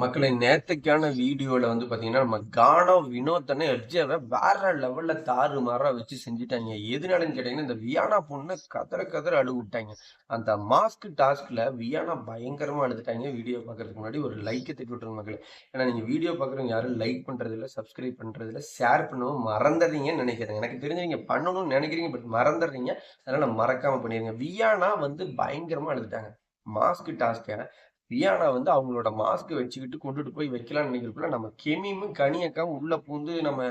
மக்களை நேத்தைக்கான வீடியோவில் வந்து பார்த்தீங்கன்னா நம்ம கானா வினோத்தனை எஃப்ஜேவை வேற லெவலில் தாறு மாறாக வச்சு செஞ்சுட்டாங்க. எதுனாலன்னு கேட்டிங்கன்னா இந்த வியானா பொண்ணை கதற கதற அழுவிட்டாங்க. அந்த மாஸ்க் டாஸ்கில் வியானா பயங்கரமாக அழுதுட்டாங்க. வீடியோ பார்க்கறதுக்கு முன்னாடி ஒரு லைக்கை தட்டி விட்டுருங்க மக்களை. ஏன்னா நீங்கள் வீடியோ பார்க்குறவங்க யாரும் லைக் பண்ணுறதில்ல சப்ஸ்கிரைப் பண்ணுறதில்ல ஷேர் பண்ணவும் மறந்துடுறீங்கன்னு நினைக்கிறேன் எனக்கு தெரிஞ்சு நீங்க பண்ணணும்னு நினைக்கிறீங்க பட் மறந்துடுறீங்க. அதனால் மறக்காமல் பண்ணிடுங்க. வியானா வந்து பயங்கரமாக அழுதுட்டாங்க. மாஸ்க் டாஸ்க்கை வியானா வந்து அவங்களோட மாஸ்க் வச்சுக்கிட்டு கொண்டுட்டு போய் வைக்கலாம்னு நினைக்கிறப்பல நம்ம கெமியும் கனியக்காவும் உள்ள பூந்து நம்ம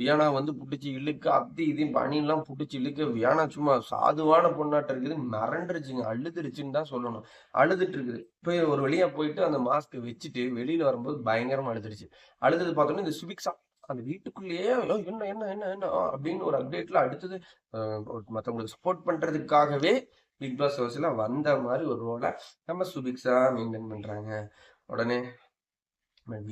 வியானா வந்து புடிச்சு இழுக்க அப்படி இதையும் பனியெல்லாம் புடிச்சு இழுக்க வியானா சும்மா சாதுவான பொண்ணாட்டம் இருக்குது. மறண்டுருச்சுங்க அழுதுருச்சுன்னு தான் சொல்லணும். அழுதுட்டு இருக்குது போய் ஒரு வழியா போயிட்டு அந்த மாஸ்க் வச்சுட்டு வெளியில வரும்போது பயங்கரமா அழுதுருச்சு. அழுது பார்த்தோன்னா இந்த சுபிக்ஸா அந்த வீட்டுக்குள்ளேயே என்ன என்ன என்ன என்ன அப்படின்னு ஒரு அப்டேட்ல அடுத்தது மற்றவங்களுக்கு சப்போர்ட் பண்றதுக்காகவே பிக் பாஸ் ஹவுஸில் வந்த மாதிரி ஒரு ரோலை நம்ம சுபிக்ஸாக மெயின்டைன் பண்ணுறாங்க உடனே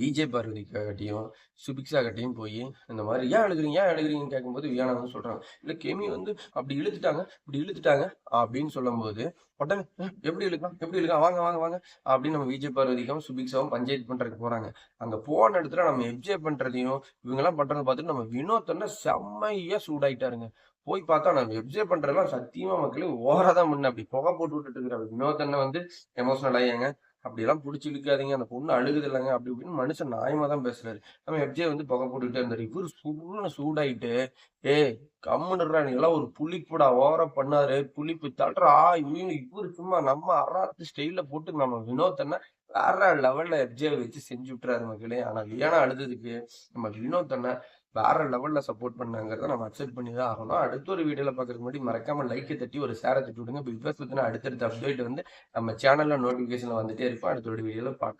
விஜய் பார்வதி கட்டியும் சுபிக்ஸா கட்டியும் போய் இந்த மாதிரி ஏன் எழுதுறீங்க ஏன் எழுதுறீங்கன்னு கேட்கும்போது வியானவன் சொல்கிறாங்க இல்லை இல்ல கெமி வந்து அப்படி இழுத்துட்டாங்க இப்படி இழுத்துட்டாங்க அப்படின்னு சொல்லும்போது உடனே எப்படி இழுக்கலாம்? எப்படி இழுக்கலாம்? வாங்க வாங்க வாங்க அப்படின்னு நம்ம விஜய் பார்வதிக்கும் சுபிக்ஸாவும் பஞ்சாயத்து பண்றதுக்கு போறாங்க. அங்க போன இடத்துல நம்ம எப்ஜே பண்றதையும் இவங்கெல்லாம் பண்றதை பார்த்துட்டு நம்ம வினோத்தன்னா செம்மையா சூடாயிட்டாருங்க. போய் பார்த்தா நம்ம எப்ஜே பண்றதெல்லாம் சத்தியமா மக்களே ஓவரா தான் முன்ன அப்படி புகை போட்டு விட்டுட்டு இருக்கிற வினோத்தண்ணை வந்து எமோஷனல் ஆகியாங்க அப்படியெல்லாம் பிடிச்சி இழுக்காதீங்க. அந்த பொண்ணு அழுகுது இல்லைங்க. அப்படி இப்படின்னு மனுஷன் நியாயமாக தான் பேசுறாரு. நம்ம எஃப்ஜே வந்து புகை போட்டுக்கிட்டே இருந்தாரு. இவரு சுருன்னு சூடாயிட்டு ஏ கம்முன்னுறா நீங்களாம் ஒரு புளிப்புடா. ஓவரா பண்ணாரு புளிப்பு தள்ளுறா. இவனு இவரு சும்மா நம்ம அறாத்து ஸ்டைல்ல போட்டு நம்ம வினோத்தன்னா வேற லெவல்ல எஃப்ஜே வச்சு செஞ்சு விட்டுறாரு மக்களே. ஆனா வியானா அழுததுக்கு நம்ம வினோத்தண்ணை வேற லெவல்ல சப்போர்ட் பண்ணாங்கிறத நம்ம அக்செப்ட் பண்ணி தான் ஆகணும். அடுத்த ஒரு வீடியோல பாக்குறதுக்கு முன்னாடி மறக்காம லைக்கை தட்டி ஒரு சேரை தட்டி விடுங்க. பிக் பாஸ் பத்தின அடுத்தடுத்த அப்டேட் வந்து நம்ம சேனல்ல நோட்டிபிகேஷன்ல வந்துட்டே இருப்போம் அடுத்த ஒரு வீடியோல பார்க்கலாம்.